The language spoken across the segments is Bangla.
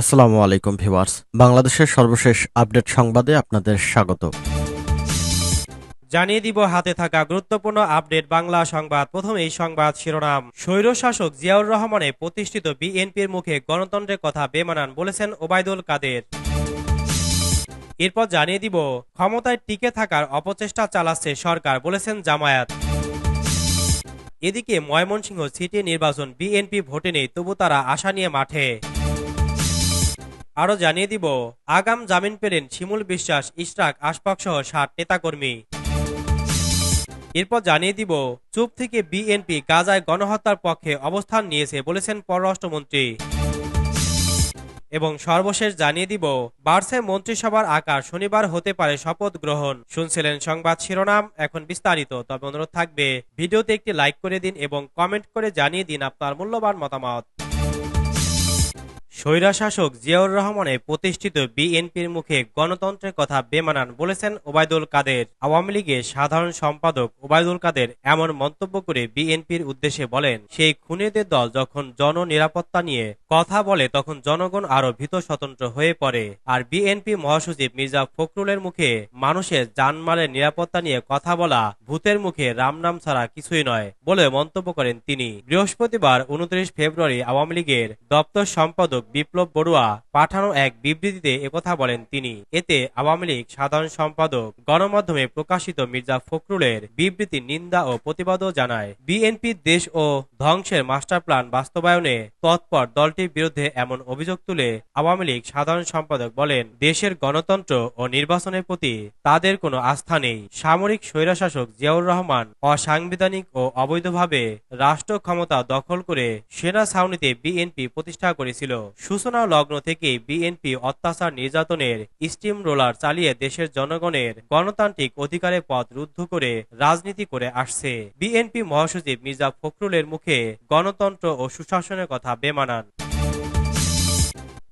আসসালামু আলাইকুম ভিউয়ার্স। বাংলাদেশের সর্বশেষ আপডেট সংবাদে আপনাদের স্বাগত। জানিয়ে দিব হাতে থাকা গুরুত্বপূর্ণ আপডেট বাংলা সংবাদ। প্রথম এই সংবাদ শিরোনাম, স্বৈরশাসক জিয়াউর রহমানে প্রতিষ্ঠিত বিএনপির মুখে গণতন্ত্রের কথা বেমানান বলেছেন ওবায়দুল কাদের। এরপর জানিয়ে দিব, ক্ষমতায় টিকে থাকার অপচেষ্টা চালাচ্ছে সরকার বলেছেন জামায়াত। এদিকে ময়মনসিংহ সিটি নির্বাচন বিএনপি ভোটে নেই, তবু তারা আশা নিয়ে মাঠে। আরও জানিয়ে দিব, আগাম জামিন পেলেন শিমুল বিশ্বাস, ইশরাক আশফাক সহ ষাট নেতাকর্মী। এরপর জানিয়ে দিব, চুপ থেকে বিএনপি গাজায় গণহত্যার পক্ষে অবস্থান নিয়েছে বলেছেন পররাষ্ট্রমন্ত্রী। এবং সর্বশেষ জানিয়ে দিব, বাড়ছে মন্ত্রিসভার আকার, শনিবার হতে পারে শপথ গ্রহণ। শুনছিলেন সংবাদ শিরোনাম, এখন বিস্তারিত, তবে অনুরোধ থাকবে, ভিডিওতে একটি লাইক করে দিন এবং কমেন্ট করে জানিয়ে দিন আপনার মূল্যবান মতামত। স্বৈরাশাসক জিয়াউর রহমানের প্রতিষ্ঠিত বিএনপির মুখে গণতন্ত্রের কথা বেমানান বলেছেন ওবায়দুল কাদের। আওয়ামী লীগের সাধারণ সম্পাদক ওবায়দুল কাদের এমন মন্তব্য করে বিএনপির উদ্দেশ্যে বলেন, সেই খুনিদের দল যখন জননিরাপত্তা নিয়ে কথা বলে তখন জনগণ আরও ভীত স্বতন্ত্র হয়ে পড়ে। আর বিএনপি মহাসচিব মির্জা ফখরুলের মুখে, মানুষের জানমালের নিরাপত্তা নিয়ে কথা বলা ভূতের মুখে রাম নাম ছাড়া কিছুই নয় বলে মন্তব্য করেন তিনি। বৃহস্পতিবার, উনত্রিশ ফেব্রুয়ারি, আওয়ামী লীগের দপ্তর সম্পাদক বিপ্লব বড়ুয়া পাঠানো এক বিবৃতিতে একথা বলেন তিনি। এতে আওয়ামী লীগ সাধারণ সম্পাদক গণমাধ্যমে প্রকাশিত মির্জা ফখরুলের বিবৃতি নিন্দা ও প্রতিবাদও জানায়। বিএনপি দেশ ও ধ্বংসের মাস্টার প্ল্যান বাস্তবায়নে তৎপর দলটির বিরুদ্ধে এমন অভিযোগ তুলে আওয়ামী লীগ সাধারণ সম্পাদক বলেন, দেশের গণতন্ত্র ও নির্বাচনের প্রতি তাদের কোনো আস্থা নেই। সামরিক স্বৈরশাসক জিয়াউর রহমান অসাংবিধানিক ও অবৈধভাবে রাষ্ট্র ক্ষমতা দখল করে সেনা ছাউনিতে বিএনপি প্রতিষ্ঠা করেছিল। সূচনা লগ্ন থেকে বিএনপি অত্যাচার নির্যাতনের স্টিম রোলার চালিয়ে দেশের জনগণের গণতান্ত্রিক অধিকারের পথ রুদ্ধ করে রাজনীতি করে আসছে। বিএনপি মহাসচিব মির্জা ফখরুলের মুখে গণতন্ত্র ও সুশাসনের কথা বেমানান।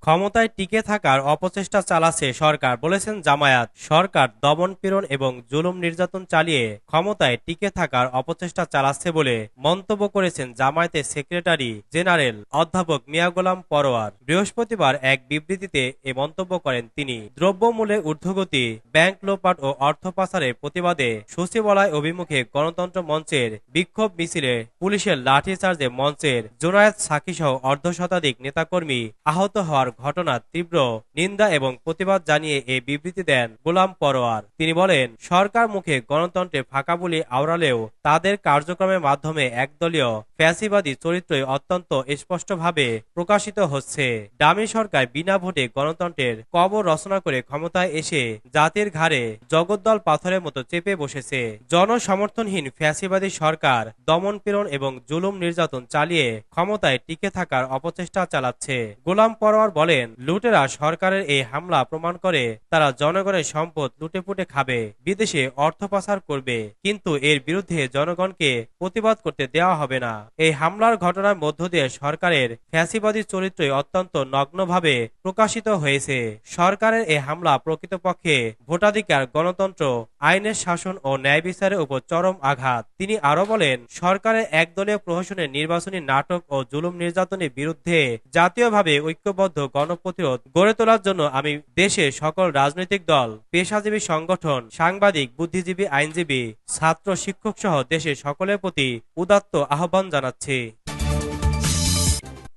ক্ষমতায় টিকে থাকার অপচেষ্টা চালাচ্ছে সরকার, বলেছেন জামায়াত। সরকার দমন পীড়ন এবং জুলুম নির্যাতন চালিয়ে ক্ষমতায় টিকে থাকার অপচেষ্টা চালাচ্ছে বলে মন্তব্য করেছেন জামায়াতের সেক্রেটারি জেনারেল অধ্যাপক মিয়া গোলাম পরোয়ার। বৃহস্পতিবার এক বিবৃতিতে এ মন্তব্য করেন তিনি। দ্রব্যমূল্যের ঊর্ধ্বগতি, ব্যাংক লোপাট ও অর্থ পাচারের প্রতিবাদে সচিবালয় অভিমুখে গণতন্ত্র মঞ্চের বিক্ষোভ মিছিলে পুলিশের লাঠিচার্জে মঞ্চের জোনায়েত সাকি সহ অর্ধশতাধিক নেতাকর্মী আহত হওয়ার ঘটনার তীব্র নিন্দা এবং প্রতিবাদ জানিয়ে এই বিবৃতি দেন গোলাম পরোয়ার। তিনি বলেন, সরকার মুখে গণতন্ত্রে ফাঁকা বলি আওড়ালেও তাদের কার্যক্রমের মাধ্যমে একদলীয় ফ্যাসিবাদী চরিত্রই অত্যন্ত স্পষ্টভাবে প্রকাশিত হচ্ছে। ডামি সরকার বিনা ভোটে গণতন্ত্রের কবর রচনা করে ক্ষমতায় এসে জাতির ঘাড়ে জগদ্দল পাথরের মতো চেপে বসেছে। জনসমর্থনহীন ফ্যাসিবাদী সরকার দমন পীড়ন এবং জুলুম নির্যাতন চালিয়ে ক্ষমতায় টিকে থাকার অপচেষ্টা চালাচ্ছে। গোলাম পরোয়ার বলেন, লুটেরা সরকারের এই হামলা প্রমাণ করে তারা জনগণের সম্পদ লুটেপুটে খাবে, বিদেশে অর্থ পাচার করবে, কিন্তু এর বিরুদ্ধে জনগণকে প্রতিবাদ করতে দেওয়া হবে না। এই হামলার ঘটনার মধ্য দিয়ে সরকারের ফ্যাসিবাদী চরিত্রই অত্যন্ত নগ্নভাবে প্রকাশিত হয়েছে। সরকারের এই হামলা প্রকৃতপক্ষে ভোটাধিকার, গণতন্ত্র, আইনের শাসন ও ন্যায় বিচারের উপর চরম আঘাত। তিনি আরও বলেন, সরকারের একদলীয় প্রহসনের নির্বাচনী নাটক ও জুলুম নির্যাতনের বিরুদ্ধে জাতীয়ভাবে ঐক্যবদ্ধ গণপ্রতিরোধ গড়ে তোলার জন্য আমি দেশে সকল রাজনৈতিক দল, পেশাজীবী সংগঠন, সাংবাদিক, বুদ্ধিজীবী, আইনজীবী, ছাত্র শিক্ষক সহ দেশের সকলের প্রতি উদাত্ত আহ্বান জানাচ্ছি।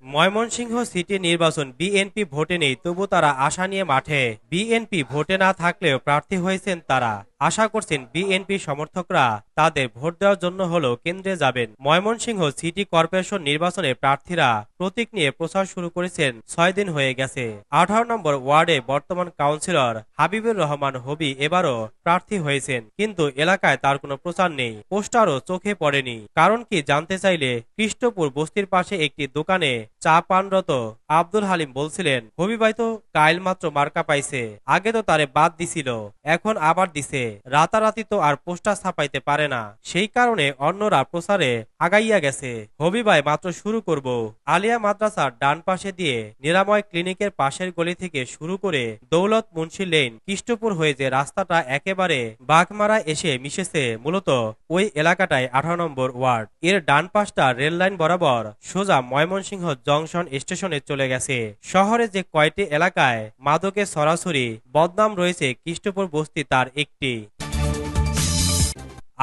ময়মনসিংহ সিটি নির্বাচন বিএনপি ভোটে নেই, তবু তারা আশা নিয়ে মাঠে। বিএনপি ভোটে না থাকলেও প্রার্থী হয়েছেন তারা। আশা করছেন বিএনপি সমর্থকরা তাদের ভোট দেওয়ার জন্য হলেও কেন্দ্রে যাবেন। ময়মনসিংহ সিটি কর্পোরেশন নির্বাচনে প্রার্থীরা প্রতীক নিয়ে প্রচার শুরু করেছেন ছয় দিন হয়ে গেছে। আঠারো নম্বর ওয়ার্ডে বর্তমান কাউন্সিলর হাবিবুর রহমান হবি এবারও প্রার্থী হয়েছেন, কিন্তু এলাকায় তার কোনো প্রচার নেই। পোস্টারও চোখে পড়েনি। কারণ কি জানতে চাইলে কৃষ্ণপুর বস্তির পাশে একটি দোকানে চা পানরত আব্দুল হালিম বলছিলেন হবি ভাই তো কাইল মাত্র মার্কা পাইছে। আগে তো তারে বাদ দিছিল, এখন আবার দিছে। রাতারাতি তো আর পোস্টার ছাপাইতে পারে না। সেই কারণে অন্যরা প্রচারে আগাইয়া গেছে। হবিবাই মাত্র শুরু করব। আলিয়া মাদ্রাসার ডান পাশে দিয়ে নিরাময় ক্লিনিকের পাশের গলি থেকে শুরু করে দৌলত মুন্সি লেন কৃষ্টপুর হয়ে যে রাস্তাটা একেবারে বাঘমারা এসে মিশেছে মূলত ওই এলাকাটায় আঠারো নম্বর ওয়ার্ড। এর ডান পাশটা রেল লাইন বরাবর সোজা ময়মনসিংহ জংশন স্টেশনে চলে গেছে। শহরে যে কয়টি এলাকায় মাদকের সরাসরি বদনাম রয়েছে কৃষ্টপুর বস্তি তার একটি।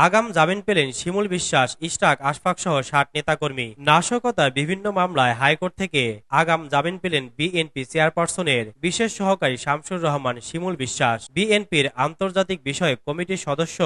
আগাম জামিন পেলেন শিমুল বিশ্বাস, ইশরাক আশফাক সহ ষাট নেতাকর্মী। নাশকতার বিভিন্ন মামলায় হাইকোর্ট থেকে আগাম জামিন পেলেন বিএনপি চেয়ারপারসনের বিশেষ সহকারী শামসুর রহমান শিমুল বিশ্বাস। বিএনপির আন্তর্জাতিক বিষয় কমিটির সদস্য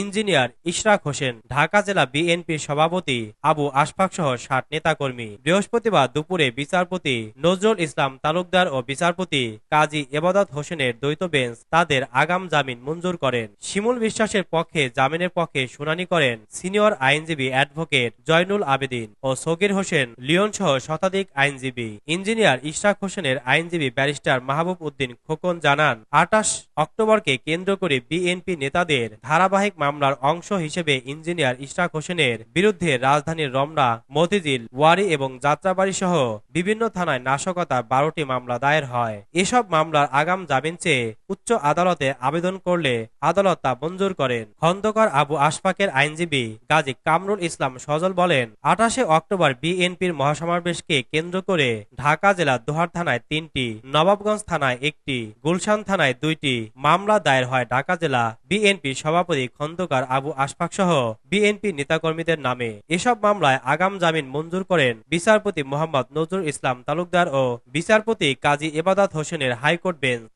ইঞ্জিনিয়ার ইশরাক হোসেন। ঢাকা জেলা বিএনপির সভাপতি আবু আশফাক সহ ষাট নেতাকর্মী। বৃহস্পতিবার দুপুরে বিচারপতি নজরুল ইসলাম তালুকদার ও বিচারপতি কাজী এবাদত হোসেনের দ্বৈত বেঞ্চ তাদের আগাম জামিন মঞ্জুর করেন। শিমুল বিশ্বাসের পক্ষে জামিনের পক্ষে শুনানি করেন সিনিয়র আইনজীবী অ্যাডভোকেট জয়নুল আবেদিন ও সগির হোসেন লিওন সহ শতাধিক আইনজীবী। ইঞ্জিনিয়ার ইশরাক হোসেনের আইনজীবী ব্যারিস্টার মাহবুব উদ্দিন খোকন জানান আটাশ অক্টোবরকে কেন্দ্র করে বিএনপি নেতাদের ধারাবাহিক মামলার অংশ হিসেবে ইঞ্জিনিয়ার ইশরাক হোসেনের বিরুদ্ধে রাজধানীর রমনা, মতিঝিল, ওয়ারি এবং যাত্রাবাড়ি সহ বিভিন্ন থানায় নাশকতা বারোটি মামলা দায়ের হয়। এসব মামলার আগাম জামিন চেয়ে উচ্চ আদালতে আবেদন করলে আদালত তা মঞ্জুর করেন। খন্দকার আবু আশফাকের আইনজীবী গাজী কামরুল ইসলাম সজল বলেন আঠাশে অক্টোবর বিএনপির মহাসমাবেশকে কেন্দ্র করে ঢাকা জেলা দোহার থানায় তিনটি, নবাবগঞ্জ থানায় একটি, গুলশান থানায় দুইটি মামলা দায়ের হয় ঢাকা জেলা বিএনপি সভাপতি খন্দকার আবু আশফাক সহ বিএনপি নেতাকর্মীদের নামে। এসব মামলায় আগাম জামিন মঞ্জুর করেন বিচারপতি মোহাম্মদ নজরুল ইসলাম তালুকদার ও বিচারপতি কাজী এবাদাত হোসেনের হাইকোর্ট বেঞ্চ।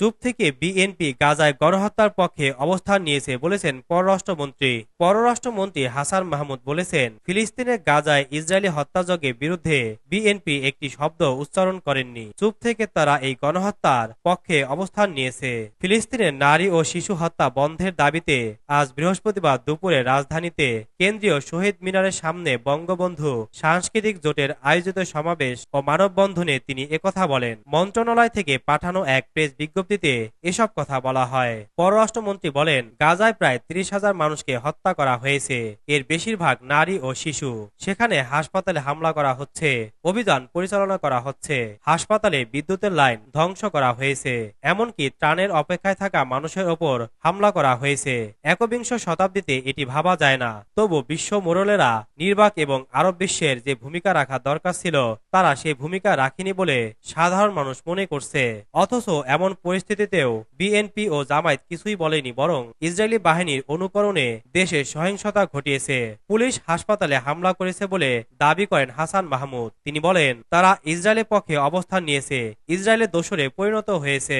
চুপ থেকে বিএনপি গাজায় গণহত্যার পক্ষে অবস্থান নিয়েছে বলেছেন পররাষ্ট্রমন্ত্রী। পররাষ্ট্রমন্ত্রী হাসান মাহমুদ বলেছেন, ফিলিস্তিনের গাজায় ইসরায়েলি হত্যাযজ্ঞের বিরুদ্ধে বিএনপি একটি শব্দ উচ্চারণ করেননি। চুপ থেকে তারা এই গণহত্যার পক্ষে অবস্থান নিয়েছে। ফিলিস্তিনের নারী ও শিশু হত্যা বন্ধের দাবিতে আজ বৃহস্পতিবার দুপুরে রাজধানীতে কেন্দ্রীয় শহীদ মিনারের সামনে বঙ্গবন্ধু সাংস্কৃতিক জোটের আয়োজিত সমাবেশ ও মানববন্ধনে তিনি একথা বলেন। মন্ত্রণালয় থেকে পাঠানো এক প্রেস বিজ্ঞপ্তি বিজ্ঞপ্তিতে এসব কথা বলা হয়। পররাষ্ট্রমন্ত্রী বলেন, গাজায় প্রায় ত্রিশ হাজার মানুষকে হত্যা করা হয়েছে। এর বেশিরভাগ নারী ও শিশু। সেখানে হাসপাতালে হামলা করা হচ্ছে, অভিযান পরিচালনা করা হচ্ছে। হাসপাতালে বিদ্যুতের লাইন ধ্বংস করা হয়েছে, এমনকি ত্রাণের অপেক্ষায় থাকা মানুষের ওপর হামলা করা হয়েছে। একবিংশ শতাব্দীতে এটি ভাবা যায় না। তবু বিশ্ব মোড়লেরা নির্বাক এবং আরব বিশ্বের যে ভূমিকা রাখা দরকার ছিল, তারা সেই ভূমিকা রাখেনি বলে সাধারণ মানুষ মনে করছে। অথচ এমন পরিস্থিতিতেও বিএনপি ও জামায়াত কিছুই বলেনি, বরং ইসরায়েলি বাহিনীর অনুকরণে দেশে সহিংসতা ঘটিয়েছে। পুলিশ হাসপাতালে হামলা করেছে বলে দাবি করেন হাসান মাহমুদ। তিনি বলেন, তারা ইসরায়েলের পক্ষে অবস্থান নিয়েছে। ইসরায়েলের দোষরে পরিণত হয়েছে।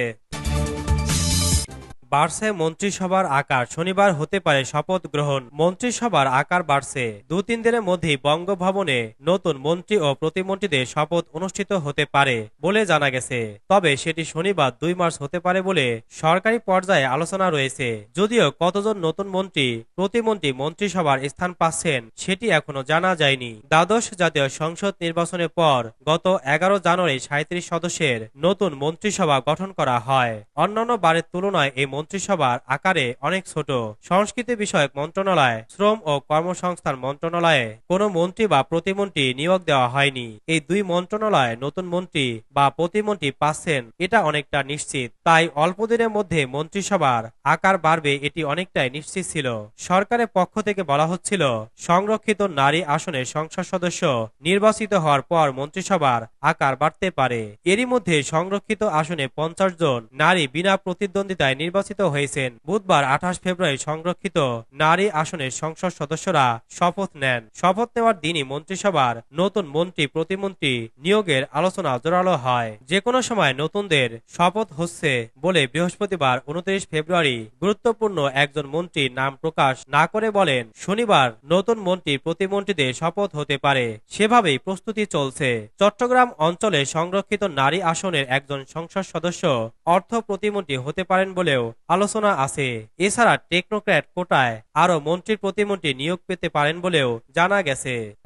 বাড়ছে মন্ত্রিসভার আকার। শনিবার হতে পারে শপথ গ্রহণ। মন্ত্রিসভার আকার বাড়ছে। দু তিন দিনের মধ্যেই বঙ্গভবনে নতুন মন্ত্রী ও প্রতিমন্ত্রীদের শপথ অনুষ্ঠিত হতে পারে বলে জানা গেছে। তবে সেটি শনিবার দুই মার্চ হতে পারে বলে সরকারি পর্যায়ে আলোচনা রয়েছে। যদিও কতজন নতুন মন্ত্রী, প্রতিমন্ত্রী মন্ত্রিসভার স্থান পাচ্ছেন সেটি এখনও জানা যায়নি। দ্বাদশ জাতীয় সংসদ নির্বাচনের পর গত এগারো জানুয়ারি সাঁত্রিশ সদস্যের নতুন মন্ত্রিসভা গঠন করা হয়। অন্যান্য বারের তুলনায় এই মন্ত্রিসভার আকারে অনেক ছোট। সংস্কৃতি বিষয়ক মন্ত্রণালয়, শ্রম ও কর্মসংস্থান মন্ত্রণালয়ে কোনো মন্ত্রী বা প্রতিমন্ত্রী নিয়োগ দেওয়া হয়নি। এই দুই মন্ত্রণালয়ে নতুন মন্ত্রী বা প্রতিমন্ত্রী পাচ্ছেন, এটা অনেকটা নিশ্চিত। তাই অল্প দিনের মধ্যে মন্ত্রিসভার আকার বাড়বে এটি অনেকটাই নিশ্চিত ছিল। সরকারের পক্ষ থেকে বলা হচ্ছিল, সংরক্ষিত নারী আসনে সংসদ সদস্য নির্বাচিত হওয়ার পর মন্ত্রিসভার আকার বাড়তে পারে। এরই মধ্যে সংরক্ষিত আসনে পঞ্চাশ জন নারী বিনা প্রতিদ্বন্দ্বিতায় নির্বাচিত নির্বাচিত হয়েছেন। বুধবার আঠাশ ফেব্রুয়ারি সংরক্ষিত নারী আসনের সংসদ সদস্যরা শপথ নেন। শপথ নেওয়ার দিনই মন্ত্রিসভার নতুন মন্ত্রী প্রতিমন্ত্রী নিয়োগের আলোচনা জোরালো হয়। যে কোনো সময় নতুনদের শপথ হচ্ছে বলে বৃহস্পতিবার উনত্রিশ ফেব্রুয়ারি গুরুত্বপূর্ণ একজন মন্ত্রীর নাম প্রকাশ না করে বলেন, শনিবার নতুন মন্ত্রী প্রতিমন্ত্রীদের শপথ হতে পারে। সেভাবেই প্রস্তুতি চলছে। চট্টগ্রাম অঞ্চলে সংরক্ষিত নারী আসনের একজন সংসদ সদস্য অর্থ প্রতিমন্ত্রী হতে পারেন বলেও আলোচনা আছে। এছাড়া টেকনোক্র্যাট কোটায় আরও মন্ত্রী প্রতিমন্ত্রী নিয়োগ পেতে পারেন বলেও জানা গেছে।